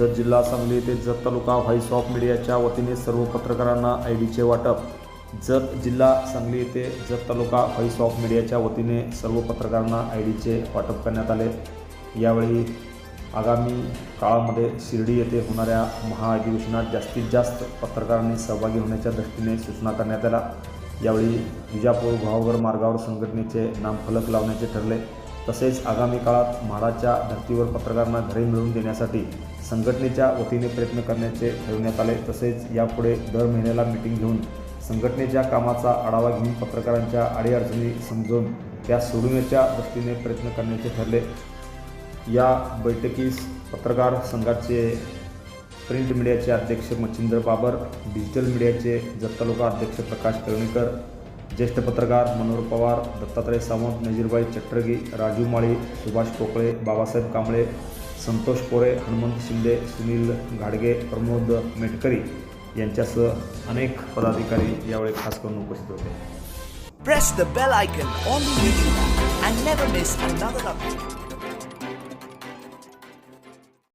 जत जिल्हा सांगली येथे जत तालुका voice of मीडियाच्या वतीने सर्व पत्रकारांना आय डीचे वाटप. जत जिल्हा सांगली येथे जत तालुका व्हॉइस ऑफ मीडियाच्या वतीने सर्व पत्रकारांना आय डीचे वाटप करण्यात आले. यावेळी आगामी काळामध्ये शिर्डी येथे होणाऱ्या महाअधिवेशनात जास्तीत जास्त पत्रकारांनी सहभागी होण्याच्या दृष्टीने सूचना करण्यात आल्या. यावेळी विजापूर भावगर मार्गावर संघटनेचे नामफलक लावण्याचे ठरले. तसेच आगामी काळात म्हाडाच्या धर्तीवर पत्रकारांना घरे मिळवून देण्यासाठी संघटनेच्या वतीने प्रयत्न करण्याचे ठरवण्यात आले. तसेच यापुढे दर महिन्याला मिटिंग घेऊन संघटनेच्या कामाचा आढावा घेऊन पत्रकारांच्या अडीअडचणी समजून त्या सोडवण्याच्या दृष्टीने प्रयत्न करण्याचे ठरले. या बैठकीस पत्रकार संघाचे प्रिंट मीडियाचे अध्यक्ष मच्छिंद्र बाबर डिजिटल मीडियाचे जत तालुका अध्यक्ष प्रकाश कळणीकर ज्येष्ठ पत्रकार मनोहर पवार दत्तात्रय सावंत नजीरबाई चट्टरगी राजू माळी सुभाष कोकळे बाबासाहेब कांबळे संतोष कोरे हनुमंत शिंदे सुनील घाडगे प्रमोद मेटकरी यांच्यासह अनेक पदाधिकारी यावेळी खास करून उपस्थित होते Press the bell icon on the YouTube and never miss another update.